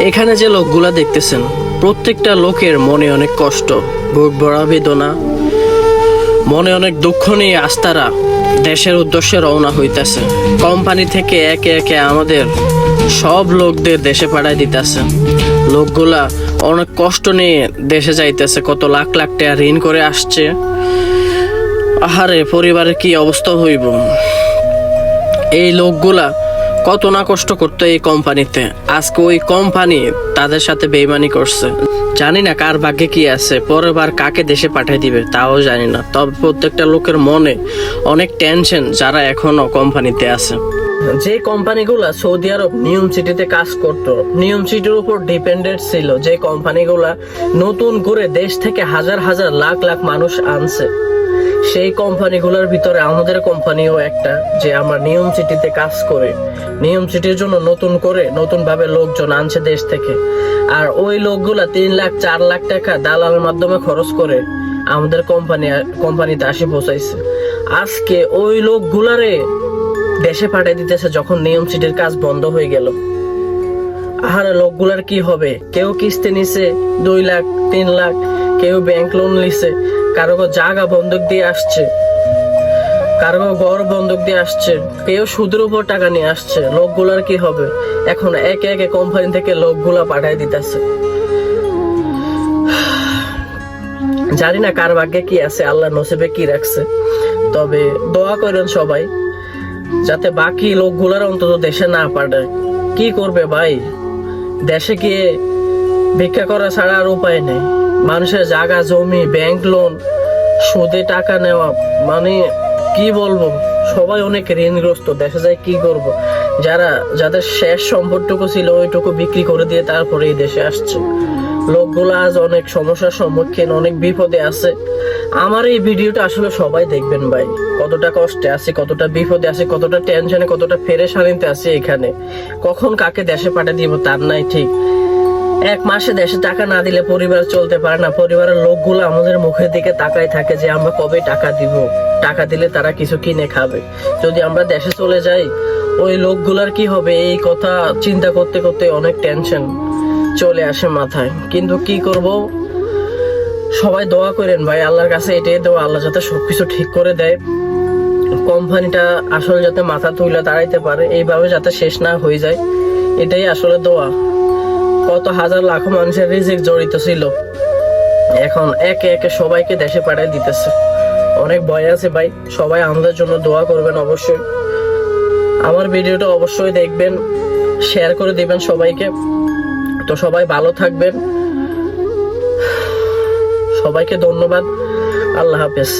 এখানে যে লোকগুলা দেখতেছেন, প্রত্যেকটা লোকের মনে অনেক কষ্ট, বুক ভরা বেদনা, মনে অনেক দুঃখ নিয়ে আস্তারা দেশের উদ্দেশ্যে রওনা হইতাছে। কোম্পানি থেকে একে একে আমাদের সব লোকদের দেশে পাঠায় দিতেছে। লোকগুলা অনেক কষ্ট নিয়ে দেশে যাইতেছে, কত লাখ লাখ টাকা ঋণ করে আসছে। আহারে, পরিবারের কি অবস্থা হইব? এই লোকগুলা কত না কষ্ট করতো এই কোম্পানিতে। আজকে ওই কোম্পানি তাদের সাথে বেইমানি করছে। জানি না কার ভাগ্যে কি আছে, পরের বার কাকে দেশে পাঠিয়ে দিবে তাও জানি না। তবে প্রত্যেকটা লোকের মনে অনেক টেনশন যারা এখনও কোম্পানিতে আছে। যে কোম্পানিগুলা সৌদি আরব নিয়ম সিটিতে কাজ করত, নিয়ম সিটির উপর ডিপেন্ডেন্ট ছিল। যে কোম্পানিগুলা নতুন করে দেশ থেকে হাজার হাজার লাখ লাখ মানুষ আনছে। সেই কোম্পানিগুলোর ভিতরে আমাদের কোম্পানিও একটা যে আমরা নিয়ম সিটিতে কাজ করে। নিয়ম সিটির জন্য নতুন করে নতুন ভাবে লোকজন আনছে দেশ থেকে। আর ওই লোকগুলা তিন লাখ, চার লাখ টাকা দালালের মাধ্যমে খরচ করে আমাদের কোম্পানি, কোম্পানিতে আসে পৌঁছাইছে। আজকে ওই লোকগুলারে দেশে পাঠিয়ে দিতেছে যখন নিয়ম সিটির কাজ বন্ধ হয়ে গেল। আহারে লোকগুলার কি হবে? কেউ কিস্তি নিছে দুই লাখ, তিন লাখ, কেউ ব্যাংক লোন নিছে। কারও জায়গা বন্ধক দিয়ে আসছে। কারও ঘর বন্ধক দিয়ে আসছে। কেউ সুদের উপর টাকা নিয়ে আসছে। লোকগুলার কি হবে? এখন একে একে কোম্পানি থেকে লোকগুলা পাঠাই দিতেছে। জানি না কার ভাগ্যে কি আছে আল্লাহ নসিবে কি রাখছে। তবে দোয়া করেন সবাই, যাতে বাকি লোকগুলার অন্তত দেশে না পাঠায়। কি করবে ভাই? দেশে গিয়ে ভিক্ষা করা ছাড়া আর উপায় নেই। মানুষের জায়গা, জমি ব্যাংক লোন সুদে টাকা নেওয়া মানে কি বলব? সবাই অনেক ঋণগ্রস্ত দেখা যায় কি করব? যারা, যাদের শেষ সম্পদটুকু ছিল, ওইটুকু বিক্রি করে দিয়ে তারপরে এই দেশে আসছে। লোকগুলো আজ অনেক সমস্যার সম্মুখীন, অনেক বিপদে আছে। আমার এই ভিডিওটা আসলে সবাই দেখবেন ভাই। কতটা কষ্টে আছে, কতটা বিপদে আছে, কতটা টেনশনে কতটা ফেরেশানিতে আছে এখানে। কখন কাকে দেশে পাঠিয়ে দিব তার নাই ঠিক। এক মাসে দেশে টাকা না দিলে পরিবার চলতে পারে না। পরিবারের লোকগুলো আমাদের মুখের দিকে তাকাই থাকে যে আমরা কবে টাকা দিব। টাকা দিলে তারা কিছু কিনে খাবে। যদি আমরা দেশে চলে যাই, ওই লোকগুলার কি হবে? এই কথা চিন্তা করতে করতে অনেক টেনশন চলে আসে মাথায়। কিন্তু কি করব? সবাই দোয়া করেন ভাই, আল্লাহর কাছে এটাই দেওয়া আল্লাহ যাতে সবকিছু ঠিক করে দেয়। কোম্পানিটা আসলে যাতে মাথা তুলে দাঁড়াইতে পারে, এইভাবে যাতে শেষ না হয়ে যায়, এটাই আসলে দোয়া। কত হাজার লাখ মানুষের রিজিক জড়িত ছিল। এখন একে একে সবাইকে দেশে পাঠিয়ে দিতেছে। অনেক ভয় আছে ভাই, সবাই আমাদের জন্য দোয়া করবেন অবশ্যই। আমার ভিডিওটা অবশ্যই দেখবেন শেয়ার করে দিবেন সবাইকে। তো সবাই ভালো থাকবেন। সবাইকে ধন্যবাদ। আল্লাহ হাফেজ।